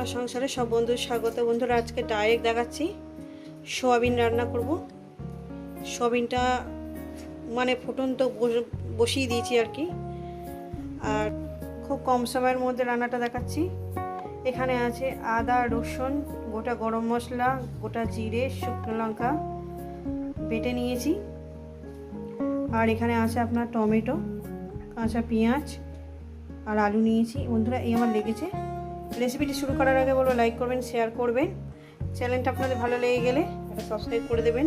আপনার সংসারে সব বন্ধুর স্বাগত। বন্ধুরা, আজকে ডাইরেক্ট দেখাচ্ছি সোয়াবিন রান্না করব। সোয়াবিনটা মানে ফুটন্ত বস- বসিয়ে দিয়েছি আর কি। আর খুব কম সময়ের মধ্যে রান্নাটা দেখাচ্ছি। এখানে আছে আদা, রসুন, গোটা গরম মশলা, গোটা জিরে, শুকনো লঙ্কা বেটে নিয়েছি। আর এখানে আছে আপনার টমেটো, কাঁচা পেঁয়াজ আর আলু নিয়েছি। বন্ধুরা, এই আমার লেগেছে। রেসিপিটি শুরু করার আগে বলো লাইক করবেন শেয়ার করবেন। চ্যানেলটা আপনাদের ভালো লেগে গেলে একটা সাবস্ক্রাইব করে দেবেন।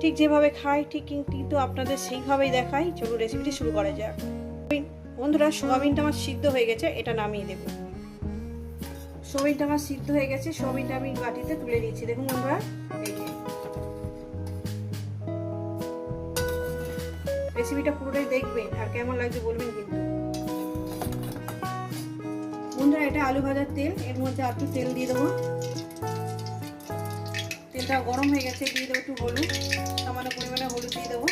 ঠিক যেভাবে খাই, ঠিক কিন্তু আপনাদের সেইভাবেই দেখাই। চলো রেসিপিটি শুরু করা যাক। বন্ধুরা, সোয়াবিনটা আমার সিদ্ধ হয়ে গেছে, এটা নামিয়ে দেবো। সোয়াবিনটা আমার সিদ্ধ হয়ে গেছে, সোয়াবিনটা আমি বাটিতে তুলে নিচ্ছি দেখুন বন্ধুরা রেসিপিটা পুরোটাই দেখবেন, আর কেমন লাগছে বলবেন কিন্তু। বন্ধুরা, এটা আলু ভাজার তেল। এর মধ্যে আর একটু তেল দিয়ে দেবো। তেলটা গরম হয়ে গেছে, দিয়ে দেবো একটু হলুদ। সামান্য পরিমাণে হলুদ দিয়ে দেবো।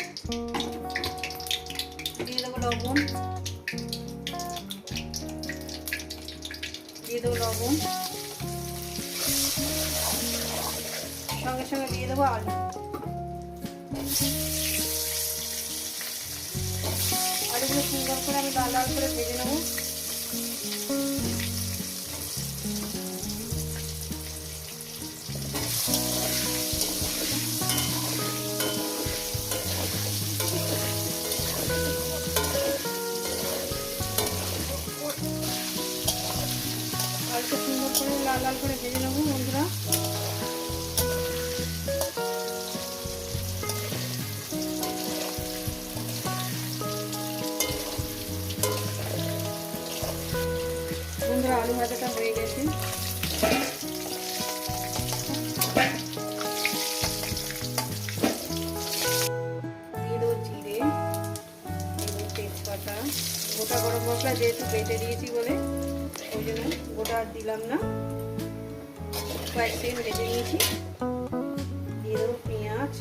দিয়ে দেবো লবণ। দিয়ে দেবো লবণ। সঙ্গে সঙ্গে দিয়ে দেবো আলু। আলুগুলো সুন্দর করে আমি লাল লাল করে ভেজে নেব। লাল লাল করে ভেজে নেব বন্ধুরা। বন্ধুরা, আলু ভাজাটা হয়ে গেছে। গোটা গরম মশলা যেহেতু বেটে দিয়েছি বলে, ওই জন্য গোটা দিলাম না। কয়েক সেকেন্ড বেটে নিয়েছি। দিয়ে পেঁয়াজ।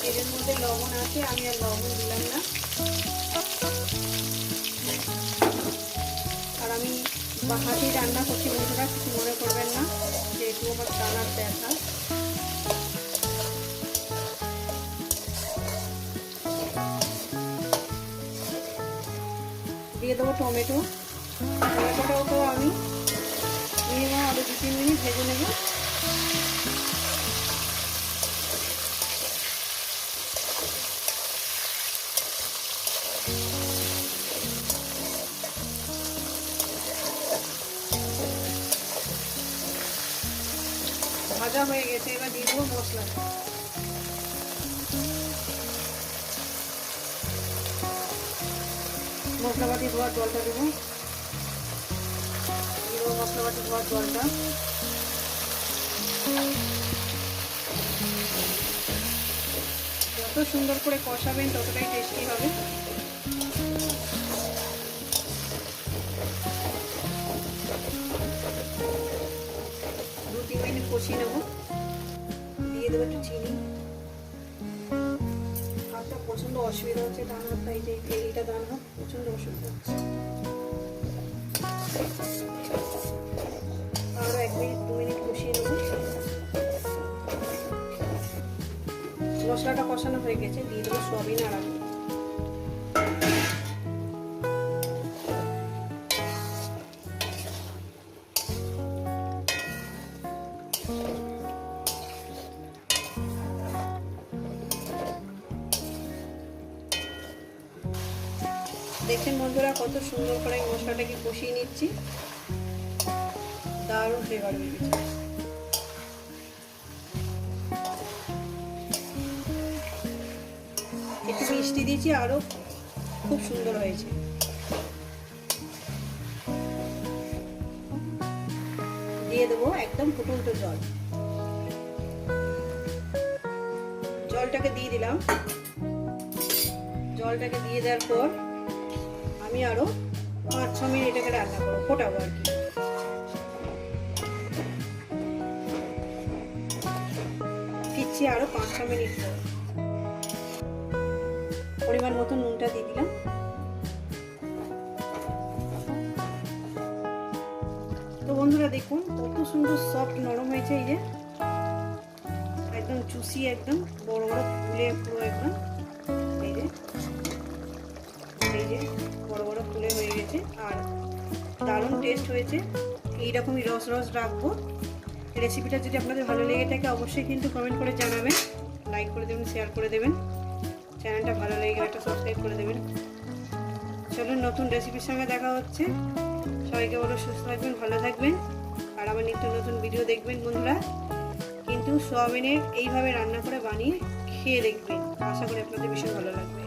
তেলের মধ্যে লবণ আছে, আমি আর লবণ দিলাম না। আর আমি হাতি রান্না করছি বন্ধুরা কিছু মনে করবেন না, যেহেতু আমার টানার ব্যথা। দিয়ে দেবো টমেটো। টমেটোটাও তো আমি মিনিমাম আরও দু তিন মিনিট ভেজে নেব। ভাজা হয়ে গেছে, এবার দিয়ে দেবো মশলা। মশলা বাটি ধোয়ার জলটা দেবো। দেবো যত সুন্দর করে কষাবেন, ততটাই টেস্টি হবে। দু, তিন মিনিট কষিয়ে নেব। দিয়ে দেবো একটু চিনি। হাতটা প্রচণ্ড অসুবিধা হচ্ছে ডান হাতটা এই যে এইটা ডান হাত প্রচণ্ড অসুবিধা হচ্ছে। মশলাটা কষানো হয়ে গেছে, দিয়ে দেবো সোয়াবিন আর আলু। দেখছেন বন্ধুরা, কত সুন্দর করে মশলাটাকে কষিয়ে নিচ্ছি। দারুণ ফ্লেভার বেরিয়েছে মিষ্টি দিয়েছি আরও খুব সুন্দর হয়েছে। দিয়ে দেবো একদম ফুটন্ত জল। জলটাকে দিয়ে দিলাম। জলটাকে দিয়ে দেওয়ার পর আমি আরও পাঁচ, ছ মিনিট এটাকে রান্না করব, ফোটাবো আর কি। ফিরছি আরও পাঁচ, ছ মিনিট পরিমাণ মতো নুনটা দিয়ে দিলাম। তো বন্ধুরা দেখুন, কত সুন্দর সফট নরম হয়েছে এই যে। একদম চুষি একদম বড় বড় ফুলে পুরো একদম এই যে। এই যে বড় বড় ফুলে হয়ে গেছে। আর দারুণ টেস্ট হয়েছে। এইরকমই রস রস রাখব। রেসিপিটা যদি আপনাদের ভালো লেগে থাকে, অবশ্যই কিন্তু কমেন্ট করে জানাবেন। লাইক করে দেবেন শেয়ার করে দেবেন। চ্যানেলটা ভালো লেগে গেলে একটা সাবস্ক্রাইব করে দেবেন। চলুন, নতুন রেসিপির সঙ্গে দেখা হচ্ছে। সবাইকে বলো সুস্থ থাকবেন, ভালো থাকবেন। আর আমার নিত্য নতুন ভিডিও দেখবেন, বন্ধুরা। কিন্তু সোয়াবিনের এইভাবে রান্না করে বানিয়ে খেয়ে দেখবেন। আশা করি আপনাদের ভীষণ ভালো লাগবে।